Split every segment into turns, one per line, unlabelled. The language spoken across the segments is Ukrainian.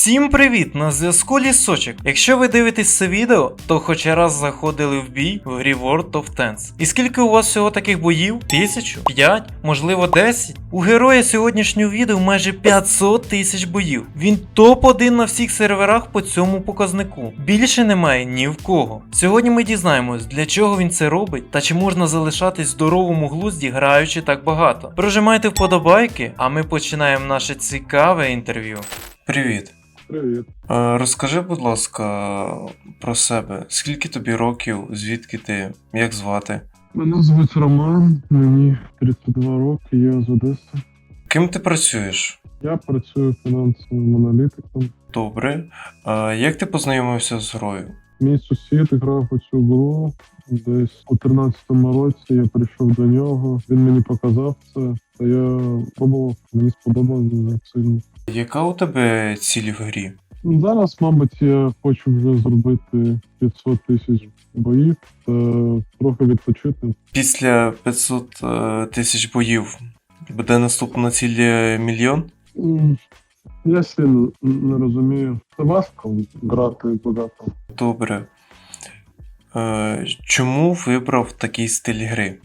Всім привіт! На зв'язку Лісочок. Якщо ви дивитесь це відео, то хоч раз заходили в бій в грі World of Tanks. І скільки у вас всього таких боїв? Тисячу? П'ять? Можливо, 10? У героя сьогоднішнього відео майже 500 тисяч боїв. Він топ-1 на всіх серверах по цьому показнику. Більше немає ні в кого. Сьогодні ми дізнаємось, для чого він це робить та чи можна залишатись здоровому глузді, граючи так багато. Прожимайте вподобайки, а ми починаємо наше цікаве інтерв'ю. Привіт.
Привіт.
Е, Розкажи, будь ласка, про себе. Скільки тобі років, звідки ти, як звати?
Мене звуть Роман, мені 32 роки, я з Одеси.
Ким ти працюєш?
Я працюю фінансовим аналітиком.
Добре. А як ти познайомився з грою?
Мій сусід грав у цю гру десь у 13-му році. Я прийшов до нього, він мені показав це, та я пробував, мені сподобалось дуже сильно.
Яка у тебе ціль в грі?
Ну, Зараз, мабуть, я хочу вже зробити 500 тисяч боїв та трохи відпочити.
Після 500 е, тисяч боїв буде наступна ціль е, мільйон?
М, Я сильно не розумію. Це важко грати багато.
Добре. Е, Чому вибрав такий стиль гри?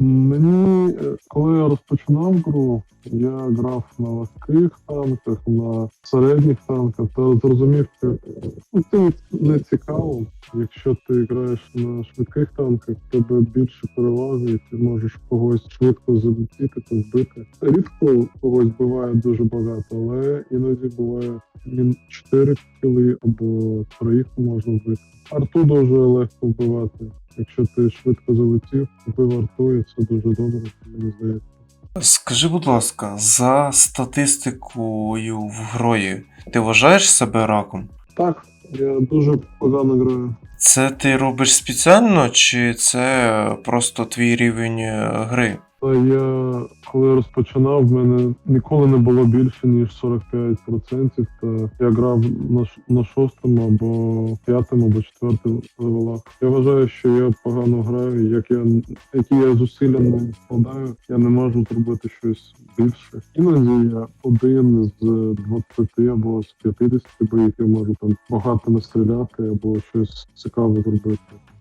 Мені, е, коли я розпочинав гру, я грав на легких танках, на середніх танках, та зрозумів, що е, ну, це не цікаво. Якщо ти граєш на швидких танках, тебе більше переваги, і ти можеш когось швидко залетіти та збити. Рідко когось буває дуже багато, але іноді буває він 4 кіли або 3 можна вбити. Арту дуже легко вбивати. Якщо ти швидко залетів, купив арту, і це дуже добре, мені здається.
Скажи, будь ласка, за статистикою в грої, ти вважаєш себе раком?
Так, я дуже погано граю.
Це ти робиш спеціально, чи це просто твій рівень е, гри?
Я коли розпочинав, в мене ніколи не було більше ніж 45%. Та я грав на, на шостому або п'ятому або четвертому левелах. Я вважаю, що я погано граю. Як я які я зусилля не вкладаю, я не можу зробити щось більше. Іноді я один з 20 або з 50 боїв я можу там багато настріляти або щось цікаве зробити.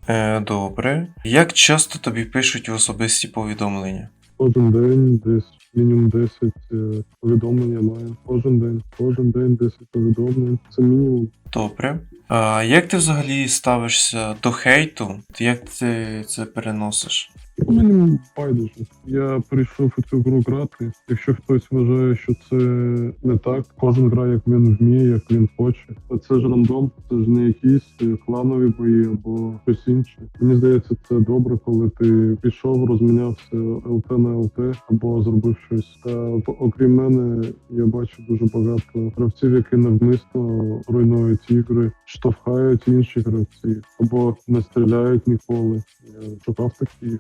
Е, добре. Як часто тобі пишуть в особисті повідомлення?
Кожен день десь мінімум 10 е, повідомлень я маю. Кожен день, кожен день 10 повідомлень. Це мінімум.
Добре. А як ти взагалі ставишся до хейту? Як ти це переносиш?
Мені байдуже. Я прийшов у цю гру грати. Якщо хтось вважає, що це не так, кожен грає, як він вміє, як він хоче. А це ж рандом, це ж не якісь кланові бої або щось інше. Мені здається, це добре, коли ти пішов, розмінявся ЛТ на ЛТ або зробив щось. Та окрім мене, я бачу дуже багато гравців, які навмисно руйнують ігри, штовхають інші гравці або не стріляють ніколи. Я шукав таких.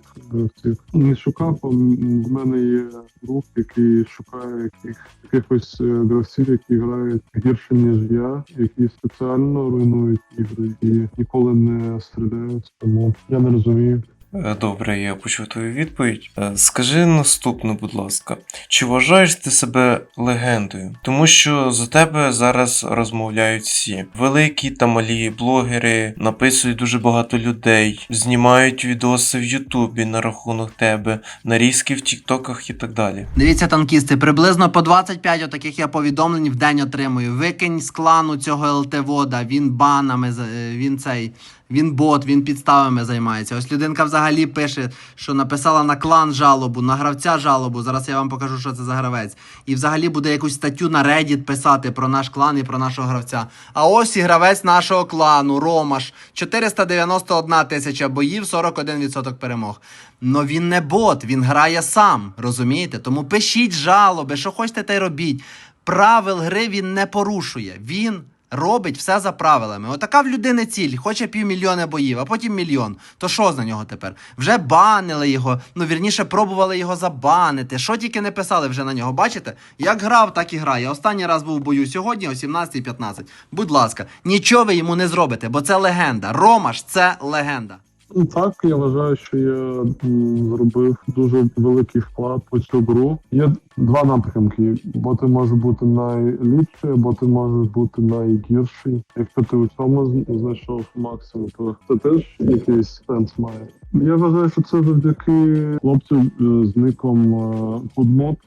Не шукав, а в мене є друг, який шукає яких, якихось е, гравців, які грають гірше, ніж я, які спеціально руйнують ігри і ніколи не стріляють. Тому я не розумію.
Е, Добре, я почув твою відповідь. Е, Скажи наступне, будь ласка, чи вважаєш ти себе легендою? Тому що за тебе зараз розмовляють всі. Великі та малі блогери написують дуже багато людей, знімають відоси в Ютубі на рахунок тебе, нарізки в Тіктоках і так далі.
Дивіться, танкісти, приблизно по 25 отаких я повідомлень в день отримую. Викинь з клану цього ЛТ-вода, він банами, е, він цей, він бот, він підставами займається. Ось людинка взагалі пише, що написала на клан жалобу, на гравця жалобу. Зараз я вам покажу, що це за гравець. І взагалі буде якусь статтю на Reddit писати про наш клан і про нашого гравця. А ось і гравець нашого клану, Ромаш. 491 тисяча боїв, 41% перемог. Но він не бот, він грає сам, розумієте? Тому пишіть жалоби, що хочете, те й робіть. Правил гри він не порушує. Він робить все за правилами. Отака в людини ціль, хоче півмільйона боїв, а потім мільйон. То що з на нього тепер? Вже банили його, ну вірніше, пробували його забанити. Що тільки не писали вже на нього. Бачите? Як грав, так і грає. Останній раз був в бою сьогодні о 17.15. Будь ласка, нічого ви йому не зробите, бо це легенда. Ромаш це легенда.
Ну, Так, я вважаю, що я зробив дуже великий вклад у цю гру. Є два напрямки: бо ти можеш бути найліпший, або ти можеш бути найгірший. Якщо ти у цьому знайшов максимум, то це теж якийсь сенс має. Я вважаю, що це завдяки хлопцю е, з ником е,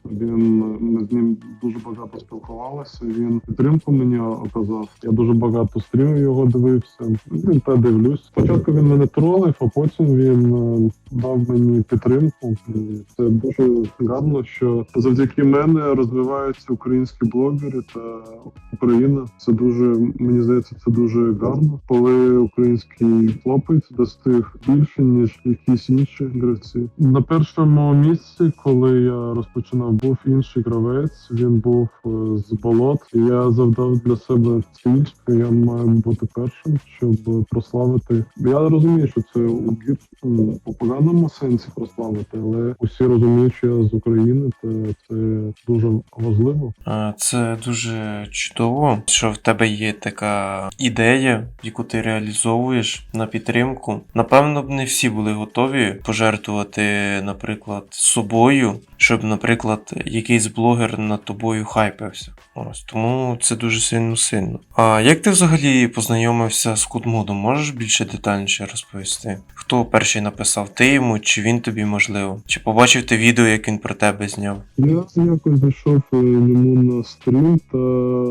Він ми з ним дуже багато спілкувалися. Він підтримку мені оказав. Я дуже багато стрімів його дивився. Він та дивлюсь. Спочатку він мене тролив, а потім він е, дав мені підтримку. Це дуже гарно, що завдяки мене розвиваються українські блогери та Україна. Це дуже мені здається, це дуже гарно, коли український хлопець достиг більше ніж якісь інші гравці. На першому місці, коли я розпочинав, був інший гравець. Він був е, з болот. Я завдав для себе ціль, що я маю бути першим, щоб прославити. Я розумію, що це у гір м, у поганому сенсі прославити, але усі розуміють, що я з України, та це дуже важливо.
Це дуже чудово, що в тебе є така ідея, яку ти реалізовуєш на підтримку. Напевно, б не всі були готові пожертвувати, наприклад, собою, щоб, наприклад, якийсь блогер над тобою хайпився. Ось тому це дуже сильно сильно. А як ти взагалі познайомився з Кудмодом? Можеш більше детальніше розповісти? Хто перший написав? Ти йому, чи він тобі можливо? Чи побачив ти відео, як він про тебе зняв?
Я якось зайшов е, йому на стрім та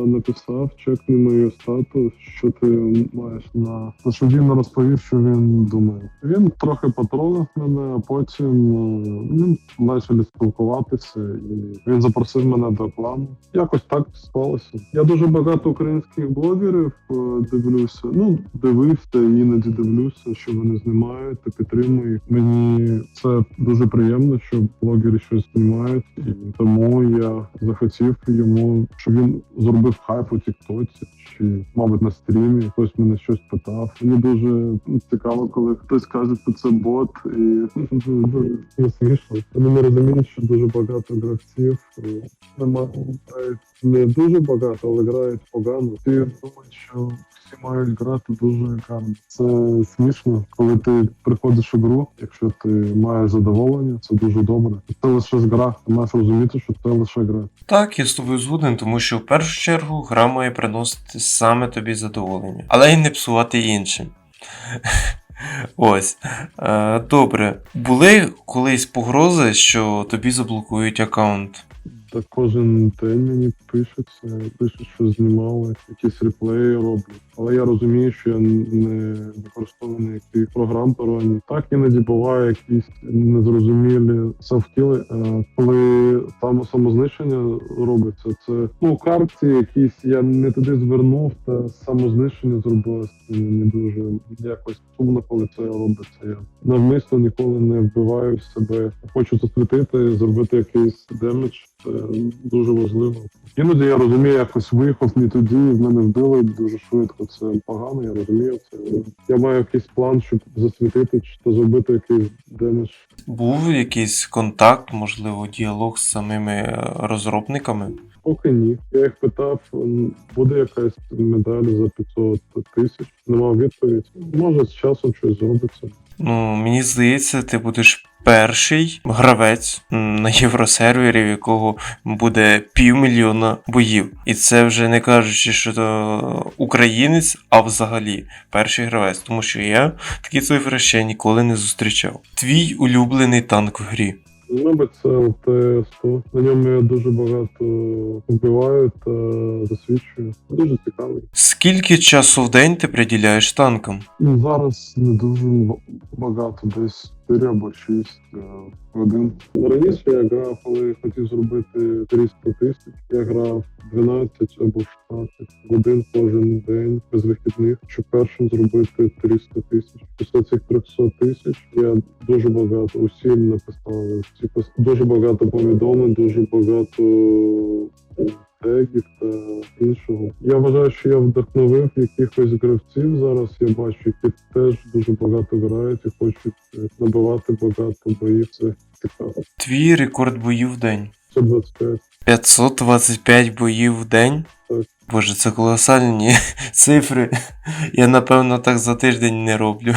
написав, чекни мою статус, що ти маєш на на що він розповів, що він думає. Він трохи потролив мене, а потім е, ну, почали спілкуватися, і він запросив мене до клану. Якось так склалося. Я дуже багато українських блогерів е, дивлюся. Ну дивився, іноді дивлюся, що вони знімають та підтримую їх. Мені це дуже приємно, що блогери щось знімають, і тому я захотів йому, щоб він зробив хайп у Тіктоці, чи мабуть на стрімі. Хтось мене щось питав. Мені дуже цікаво, коли хтось каже, що це бот, і дуже смішно. Вони не розуміють, що дуже багато гравців е, нема грають не дуже багато, але грають погано. Ти думаєш, що всі мають грати дуже гарно. Це смішно, коли ти приходиш у гру, якщо ти маєш задоволення, це дуже добре. Це лише гра. Ти маєш розуміти, що це лише гра.
Так, я з тобою згоден, тому що в першу чергу гра має приносити саме тобі задоволення, але й не псувати іншим. Ось. Е, добре. Були колись погрози, що тобі заблокують аккаунт.
Та кожен день мені пишеться, пишуть, що знімали, якісь реплеї роблять. Але я розумію, що я не використовую яких програм сторонніх. Так іноді буває якісь незрозумілі совкіли, е, коли там самознищення робиться. Це ну картці якісь я не туди звернув, та самознищення зробилося. Мені дуже якось сумно, коли це робиться. Я навмисно ніколи не вбиваю себе. Хочу засвітити, зробити якийсь демедж. Це дуже важливо. Іноді я розумію, якось виїхав не тоді, і в мене вбили дуже швидко. Це погано, я розумію це. Я маю якийсь план, щоб засвітити чи то зробити якийсь демедж.
Був якийсь контакт, можливо, діалог з самими е, розробниками.
Поки ні. Я їх питав, буде якась медаль за 500 тисяч. Нема відповідь. Може, з часом щось зробиться.
Ну, мені здається, ти будеш перший гравець на євросервері, в якого буде півмільйона боїв. І це вже не кажучи, що то українець, а взагалі перший гравець, тому що я такі цифри ще ніколи не зустрічав. Твій улюблений танк в грі.
Мабуть, це ЛТ-100. На ньому я дуже багато вбиваю та засвідчую. Дуже цікавий.
Скільки часу в день ти приділяєш танкам?
Ну, зараз не дуже багато, десь 4 або 6 е, годин. Раніше я грав, коли хотів зробити 300 тисяч. Я грав 12 або 16 годин кожен день без вихідних, щоб першим зробити 300 тисяч. Після цих 300 тисяч я дуже багато усім пос- дуже багато повідомлень, дуже багато тегів та іншого. Я вважаю, що я вдохновив якихось гравців зараз. Я бачу, які теж дуже багато грають і хочуть е, набивати багато боїв. Це цікаво.
Твій рекорд боїв в день.
125.
525 боїв в день?
Так.
Боже, це колосальні цифри. Я напевно так за тиждень не роблю.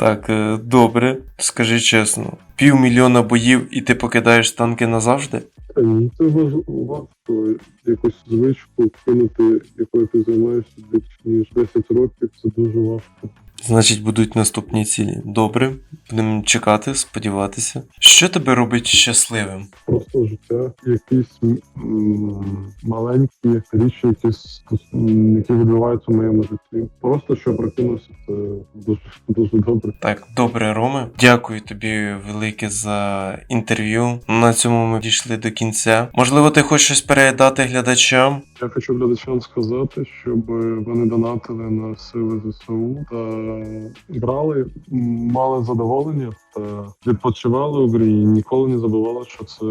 Так, е, добре. Скажи чесно, півмільйона боїв і ти покидаєш танки назавжди?
Ну, це важ- важко якусь звичку кинути, якою ти займаєшся більш ніж 10 років. Це дуже важко.
Значить, будуть наступні цілі. Добре, будемо чекати, сподіватися. Що тебе робить щасливим?
Просто життя, якісь м, маленькі річі, якісь м, які відбуваються в моєму житті. Просто що прокинувся, це дуже дуже добре.
Так, добре, Роме. Дякую тобі велике за інтерв'ю. На цьому ми дійшли до кінця. Можливо, ти хочеш щось передати глядачам?
Я хочу глядачам сказати, щоб вони донатили на сили ЗСУ та грали, м, мали задоволення та відпочивали у грі. і Ніколи не забували, що це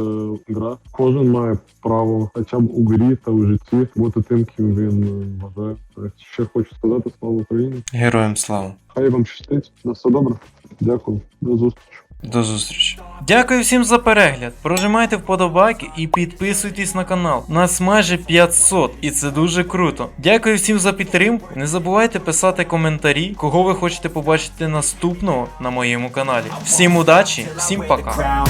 гра. Кожен має право, хоча б у грі та у житті, бути тим, ким він е, вважає. Ще хочу сказати слава Україні.
Героям слава!
Хай вам щастить. На все добре. Дякую. До зустрічі.
До зустрічі. Дякую всім за перегляд. Прожимайте вподобайки і підписуйтесь на канал. Нас майже 500, і це дуже круто. Дякую всім за підтримку. Не забувайте писати коментарі, кого ви хочете побачити наступного на моєму каналі. Всім удачі, всім пока.